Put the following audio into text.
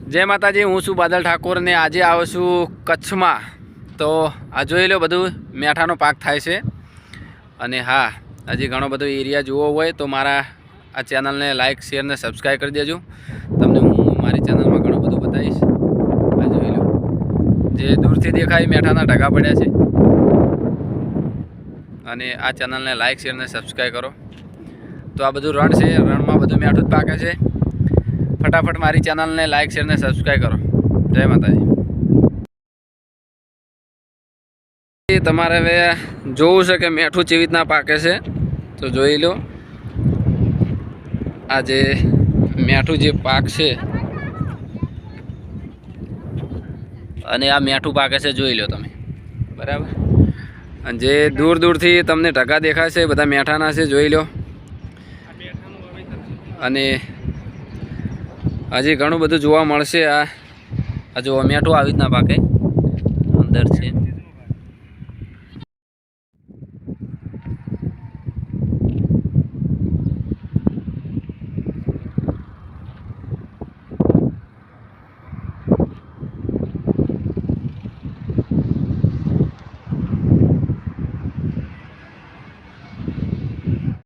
જય માતાજી, હું છું બાદલ ઠાકોર ને આજે આવું છું કચ્છમાં. તો આ જોઈ લો બધું, મેઠાનો પાક થાય છે. અને હા, હજી ઘણો બધો એરિયા જોવો હોય તો મારા આ ચેનલને લાઇક શેર ને સબસ્ક્રાઈબ કરી દેજો. તમને હું મારી ચેનલમાં ઘણું બધું બતાવીશ. આ જોઈ લો. જે દૂરથી દેખાય મેઠાના ઢગા પડ્યા છે. અને આ ચેનલને લાઇક શેર ને સબસ્ક્રાઈબ કરો. તો આ બધું રણ છે, રણમાં બધું મેઠું જ પાકે છે. ફટાફટ મારી ચેનલને લાઇક શેર ને સબસ્ક્રાઈબ કરો. જય માતાજી. તમારે હવે જોવું છે કે મેઠું ચીવી રીતના પાકે છે. તો જોઈ લો. આ જે મેઠું જે પાક છે. અને આ મેઠું પાકે છે, જોઈ લો તમે. બરાબર? અને જે દૂર દૂરથી તમને ઢગા દેખાશે બધા મેઠાના છે, જોઈ લો. અને હજી ઘણું બધું જોવા મળશે આ. આ જો મેઠું આવી રીતના પાકે.